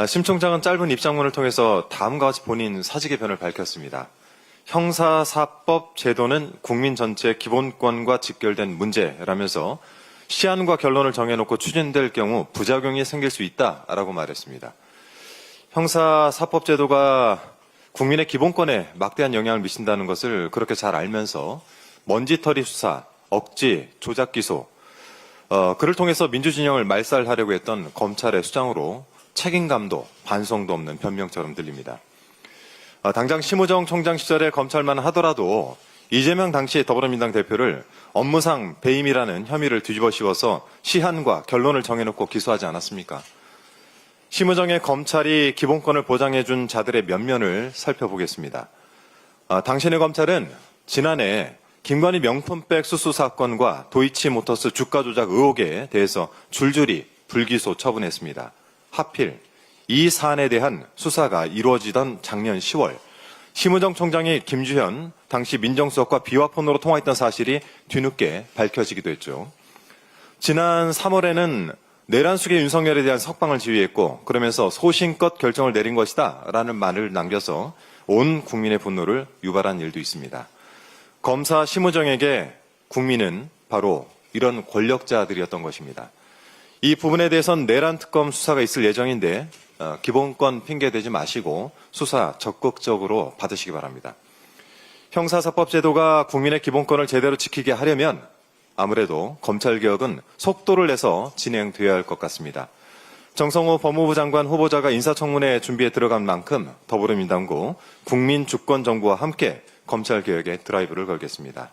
아, 심 총장은 짧은 입장문을 통해서 다음과 같이 본인 사직의 변을 밝혔습니다. 형사사법 제도는 국민 전체의 기본권과 직결된 문제라면서 시한과 결론을 정해놓고 추진될 경우 부작용이 생길 수 있다라고 말했습니다. 형사사법 제도가 국민의 기본권에 막대한 영향을 미친다는 것을 그렇게 잘 알면서 먼지털이 수사, 억지, 조작 기소, 어, 그를 통해서 민주진영을 말살하려고 했던 검찰의 수장으로 책임감도 반성도 없는 변명처럼 들립니다. 어, 당장 심우정 총장 시절에 검찰만 하더라도 이재명 당시 더불어민주당 대표를 업무상 배임이라는 혐의를 뒤집어 씌워서 시한과 결론을 정해놓고 기소하지 않았습니까? 심우정의 검찰이 기본권을 보장해준 자들의 면면을 살펴보겠습니다. 아, 당신의 검찰은 지난해 김건희 명품백 수수 사건과 도이치모터스 주가 조작 의혹에 대해서 줄줄이 불기소 처분했습니다. 하필 이 사안에 대한 수사가 이루어지던 작년 10월 심우정 총장이 김주현 당시 민정수석과 비화폰으로 통화했던 사실이 뒤늦게 밝혀지기도 했죠. 지난 3월에는 내란숙의 윤석열에 대한 석방을 지휘했고 그러면서 소신껏 결정을 내린 것이다 라는 말을 남겨서 온 국민의 분노를 유발한 일도 있습니다. 검사 심우정에게 국민은 바로 이런 권력자들이었던 것입니다. 이 부분에 대해선 내란 특검 수사가 있을 예정인데 어, 기본권 핑계 대지 마시고 수사 적극적으로 받으시기 바랍니다. 형사사법 제도가 국민의 기본권을 제대로 지키게 하려면 아무래도 검찰 개혁은 속도를 내서 진행돼야 할 것 같습니다. 정성호 법무부 장관 후보자가 인사청문회 준비에 들어간 만큼 더불어민주당고 국민주권정부와 함께 검찰 개혁에 드라이브를 걸겠습니다.